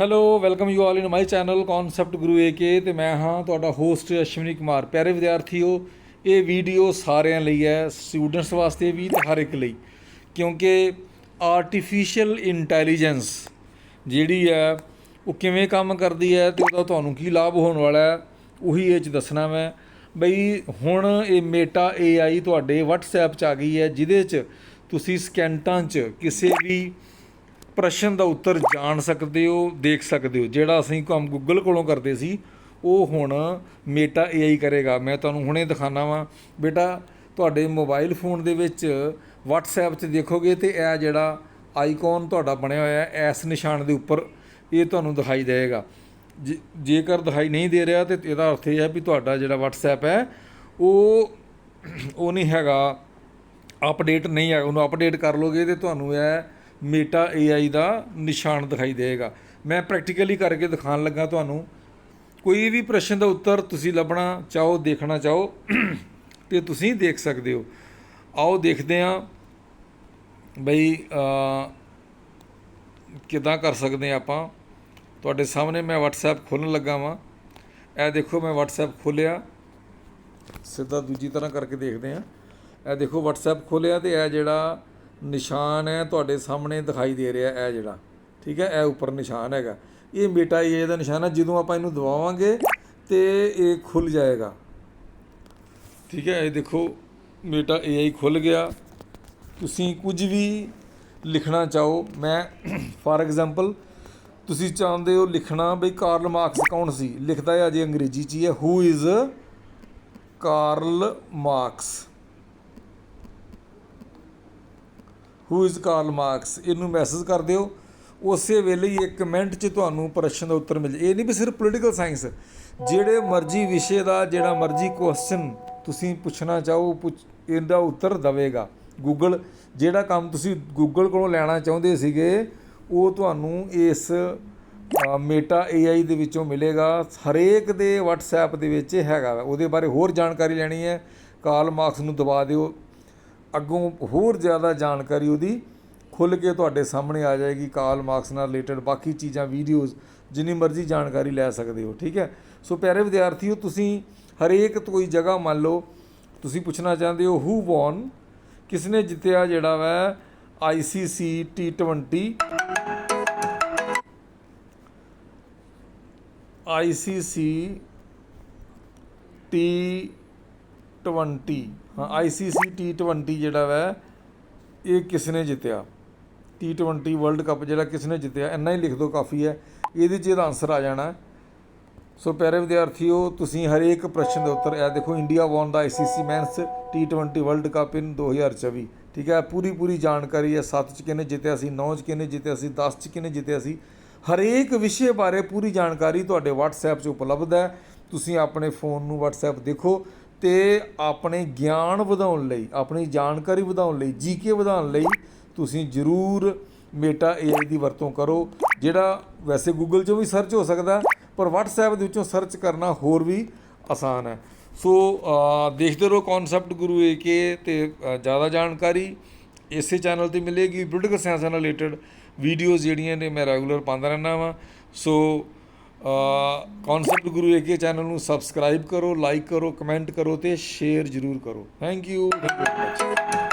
Hello welcome you all in my channel concept Guru AK ਤੇ ਮੈਂ ਹਾਂ ਤੁਹਾਡਾ ਹੋਸਟ ਅਸ਼ਵਨੀ ਕੁਮਾਰ। ਪਿਆਰੇ ਵਿਦਿਆਰਥੀਓ, ਇਹ ਵੀਡੀਓ ਸਾਰਿਆਂ ਲਈ ਹੈ ਸਟੂਡੈਂਟਸ ਵਾਸਤੇ ਵੀ ਤੇ ਹਰ ਇੱਕ ਲਈ। ਕਿਉਂਕਿ ਆਰਟੀਫੀਸ਼ੀਅਲ ਇੰਟੈਲੀਜੈਂਸ ਜਿਹੜੀ ਹੈ, ਉਹ ਕਿਵੇਂ ਕੰਮ ਕਰਦੀ ਹੈ ਤੇ ਉਹਦਾ ਤੁਹਾਨੂੰ ਕੀ ਲਾਭ ਹੋਣ ਵਾਲਾ ਹੈ, ਉਹੀ ਇਹ ਚ ਦੱਸਣਾ ਮੈਂ। ਬਈ, ਹੁਣ ਇਹ ਮੇਟਾ AI ਤੁਹਾਡੇ WhatsApp ਚ ਆ ਗਈ ਹੈ, ਜਿਹਦੇ ਚ ਤੁਸੀਂ ਸਕਿੰਟਾਂ ਚ ਕਿਸੇ ਵੀ ਪ੍ਰਸ਼ਨ ਦਾ ਉੱਤਰ ਜਾਣ ਸਕਦੇ ਹੋ, ਦੇਖ ਸਕਦੇ ਹੋ। ਜਿਹੜਾ ਅਸੀਂ ਕੰਮ ਗੂਗਲ ਕੋਲੋਂ ਕਰਦੇ ਸੀ, ਉਹ ਹੁਣ ਮੇਟਾ AI ਕਰੇਗਾ। ਮੈਂ ਤੁਹਾਨੂੰ ਹੁਣੇ ਦਿਖਾਣਾ ਵਾਂ। ਬੇਟਾ, ਤੁਹਾਡੇ ਮੋਬਾਈਲ ਫੋਨ ਦੇ ਵਿੱਚ WhatsApp 'ਚ ਦੇਖੋਗੇ ਤੇ ਇਹ ਜਿਹੜਾ ਆਈਕਨ ਤੁਹਾਡਾ ਬਣਿਆ ਹੋਇਆ ਹੈ ਇਸ ਨਿਸ਼ਾਨ ਦੇ ਉੱਪਰ, ਇਹ ਤੁਹਾਨੂੰ ਦਿਖਾਈ ਦੇਵੇਗਾ। ਜੇ- ਜੇਕਰ ਦਿਖਾਈ ਨਹੀਂ ਦੇ ਰਿਹਾ ਤੇ ਇਹਦਾ ਅਰਥ ਇਹ ਹੈ ਵੀ ਤੁਹਾਡਾ ਜਿਹੜਾ WhatsApp ਹੈ, ਉਹ ਉਹ ਨਹੀਂ ਹੈਗਾ। ਅਪਡੇਟ ਨਹੀਂ ਹੈ। ਉਹਨੂੰ ਅਪਡੇਟ ਕਰ ਲੋਗੇ ਤੇ ਤੁਹਾਨੂੰ ਇਹ ਮੇਟਾ AI ਦਾ ਨਿਸ਼ਾਨ ਦਿਖਾਈ ਦੇਗਾ ਮੈਂ ਪ੍ਰੈਕਟੀਕਲੀ ਕਰਕੇ ਦਿਖਾਉਣ ਲੱਗਾ ਤੁਹਾਨੂੰ। ਕੋਈ ਵੀ ਪ੍ਰਸ਼ਨ ਦਾ ਉੱਤਰ ਤੁਸੀਂ ਲੱਭਣਾ ਚਾਹੋ, ਦੇਖਣਾ ਚਾਹੋ, ਤੇ ਤੁਸੀਂ ਦੇਖ ਸਕਦੇ ਹੋ। ਆਓ ਦੇਖਦੇ ਹਾਂ ਬਈ ਕਿਦਾਂ ਕਰ ਸਕਦੇ ਹਾਂ ਆਪਾਂ। ਤੁਹਾਡੇ ਸਾਹਮਣੇ ਮੈਂ WhatsApp ਖੋਲ੍ਹਣ ਲੱਗਾ ਵਾਂ। ਇਹ ਦੇਖੋ, ਮੈਂ WhatsApp ਖੋਲ੍ਹਿਆ। ਸਿੱਧਾ ਦੂਜੀ ਤਰ੍ਹਾਂ ਕਰਕੇ ਦੇਖਦੇ ਹਾਂ। ਇਹ ਦੇਖੋ, WhatsApp ਖੋਲ੍ਹਿਆ ਤੇ ਇਹ ਜਿਹੜਾ ਨਿਸ਼ਾਨ ਹੈ ਤੁਹਾਡੇ ਸਾਹਮਣੇ ਦਿਖਾਈ ਦੇ ਰਿਹਾ ਇਹ ਜਿਹੜਾ, ਠੀਕ ਹੈ, ਇਹ ਉੱਪਰ ਨਿਸ਼ਾਨ ਹੈਗਾ। ਇਹ ਮੇਟਾ ਇਹ ਦਾ ਨਿਸ਼ਾਨ ਹੈ, ਜਦੋਂ ਆਪਾਂ ਇਹਨੂੰ ਦਬਾਵਾਂਗੇ ਤੇ ਇਹ ਖੁੱਲ ਜਾਏਗਾ। ਠੀਕ ਹੈ, ਇਹ ਦੇਖੋ ਮੇਟਾ AI ਖੁੱਲ ਗਿਆ। ਤੁਸੀਂ ਕੁਝ ਵੀ ਲਿਖਣਾ ਚਾਹੋ, ਮੈਂ ਫਾਰ ਐਗਜ਼ਾਮਪਲ, ਤੁਸੀਂ ਚਾਹੁੰਦੇ ਹੋ ਲਿਖਣਾ ਬਈ ਕਾਰਲ ਮਾਰਕਸ ਕੌਣ ਸੀ? ਲਿਖਦਾ ਹੈ ਅਜੇ ਅੰਗਰੇਜ਼ੀ ਚ ਹੀ ਹੈ who is Karl Marx? Who is Karl Marx ਇਹਨੂੰ ਮੈਸੇਜ ਕਰ ਦਿਓ। ਉਸੇ ਵੇਲੇ ਹੀ ਇੱਕ ਮਿੰਟ 'ਚ ਤੁਹਾਨੂੰ ਪ੍ਰਸ਼ਨ ਦਾ ਉੱਤਰ ਮਿਲ ਜਾਏ ਇਹ ਨਹੀਂ ਵੀ ਸਿਰਫ ਪੋਲੀਟੀਕਲ ਸਾਇੰਸ ਜਿਹੜੇ ਮਰਜ਼ੀ ਵਿਸ਼ੇ ਦਾ ਜਿਹੜਾ ਮਰਜ਼ੀ ਕੁਐਸਚਨ ਤੁਸੀਂ ਪੁੱਛਣਾ ਚਾਹੋ ਪੁੱਛ- ਇਹਦਾ ਉੱਤਰ ਦਵੇਗਾ। ਗੂਗਲ ਜਿਹੜਾ ਕੰਮ ਤੁਸੀਂ ਗੂਗਲ ਕੋਲੋਂ ਲੈਣਾ ਚਾਹੁੰਦੇ ਸੀਗੇ ਉਹ ਤੁਹਾਨੂੰ ਇਸ ਅ, ਮੇਟਾ AI ਦੇ ਵਿੱਚੋਂ ਮਿਲੇਗਾ। ਹਰੇਕ ਦੇ WhatsApp ਦੇ ਵਿੱਚ ਹੈਗਾ। ਵਾ। ਉਹਦੇ ਬਾਰੇ ਹੋਰ ਜਾਣਕਾਰੀ ਲੈਣੀ ਹੈ। ਕਾਲ ਮਾਰਕਸ ਨੂੰ ਦਬਾ ਦਿਓ। ਅੱਗੋਂ ਹੋਰ ਜ਼ਿਆਦਾ ਜਾਣਕਾਰੀ ਉਹਦੀ ਖੁੱਲ ਕੇ ਤੁਹਾਡੇ ਸਾਹਮਣੇ ਆ ਜਾਏਗੀ ਕਾਲ ਮਾਰਕਸ ਨਾਲ ਰਿਲੇਟਡ ਬਾਕੀ ਚੀਜ਼ਾਂ ਵੀਡੀਓਜ਼ ਜਿੰਨੀ ਮਰਜ਼ੀ ਜਾਣਕਾਰੀ ਲੈ ਸਕਦੇ ਹੋ, ਠੀਕ ਹੈ? ਸੋ ਪਿਆਰੇ ਵਿਦਿਆਰਥੀਓ, ਤੁਸੀਂ ਹਰੇਕ ਕੋਈ ਜਗ੍ਹਾ ਮੰਨ ਲਓ, ਤੁਸੀਂ ਪੁੱਛਣਾ ਚਾਹੁੰਦੇ ਹੋ ਹੂ ਵੌਨ ਕਿਸਨੇ ਜਿੱਤਿਆ ਜਿਹੜਾ ਵਾ ICC T20 ICC T20 ਹਾਂ ICC T20 ਜਿਹੜਾ ਵੈ, ਇਹ ਕਿਸ ਨੇ ਜਿੱਤਿਆ T20 ਵਰਲਡ ਕੱਪ ਜਿਹੜਾ ਕਿਸ ਨੇ ਜਿੱਤਿਆ? ਇੰਨਾ ਹੀ ਲਿਖ ਦਿਓ, ਕਾਫੀ ਹੈ। ਇਹਦੇ 'ਚ ਇਹਦਾ ਆਨਸਰ ਆ ਜਾਣਾ। ਹੈ। ਸੋ ਪਿਆਰੇ ਵਿਦਿਆਰਥੀਓ, ਤੁਸੀਂ ਹਰੇਕ ਪ੍ਰਸ਼ਨ ਦੇ ਉੱਤਰ, ਇਹ ਦੇਖੋ ਇੰਡੀਆ ਵੌਨ ਦਾ ICC men's T20 world cup in 2024 ਠੀਕ ਹੈ? ਪੂਰੀ ਪੂਰੀ ਜਾਣਕਾਰੀ ਹੈ 7 ਚ ਕਿਹਨੇ ਜਿੱਤਿਆ ਸੀ 9 ਚ ਕਿਹਨੇ ਜਿੱਤਿਆ ਸੀ 10 ਚ ਕਿਹਨੇ ਜਿੱਤਿਆ ਸੀ? ਹਰੇਕ ਵਿਸ਼ੇ ਬਾਰੇ ਪੂਰੀ ਜਾਣਕਾਰੀ ਤੁਹਾਡੇ WhatsApp 'ਚ ਉਪਲਬਧ ਹੈ। ਤੁਸੀਂ ਆਪਣੇ ਫੋਨ ਨੂੰ WhatsApp ਦੇਖੋ। ਤੇ ਆਪਣੇ ਗਿਆਨ ਵਧਾਉਣ ਲਈ ਆਪਣੀ ਜਾਣਕਾਰੀ ਵਧਾਉਣ ਲਈ ਜੀਕੇ ਵਧਾਉਣ ਲਈ ਤੁਸੀਂ ਜ਼ਰੂਰ ਮੇਟਾ AI ਦੀ ਵਰਤੋਂ ਕਰੋ ਜਿਹੜਾ ਵੈਸੇ ਗੂਗਲ 'ਚੋਂ ਵੀ ਸਰਚ ਹੋ ਸਕਦਾ ਪਰ WhatsApp ਦੇ ਵਿੱਚੋਂ ਸਰਚ ਕਰਨਾ ਹੋਰ ਵੀ ਆਸਾਨ ਹੈ। ਸੋ ਦੇਖਦੇ ਰਹੋ ਕਨਸੈਪਟ ਗੁਰੂ ਏਕੇ ਤੇ ਅ, ਜ਼ਿਆਦਾ ਜਾਣਕਾਰੀ ਇਸੇ ਚੈਨਲ ਤੇ ਮਿਲੇਗੀ ਪੋਲੀਟੀਕਲ ਸਾਇੰਸ ਨਾਲ ਰਿਲੇਟਡ ਵੀਡੀਓਜ਼ ਜਿਹੜੀਆਂ ਨੇ ਮੈਂ ਰੈਗੂਲਰ ਪਾਉਂਦਾ ਰਹਿੰਦਾ ਵਾਂ। So concept Guru AK channel ਨੂੰ ਸਬਸਕ੍ਰਾਈਬ ਕਰੋ ਲਾਈਕ ਕਰੋ ਕਮੈਂਟ ਕਰੋ ਤੇ ਸ਼ੇਅਰ ਜ਼ਰੂਰ ਕਰੋ। Thank you thank you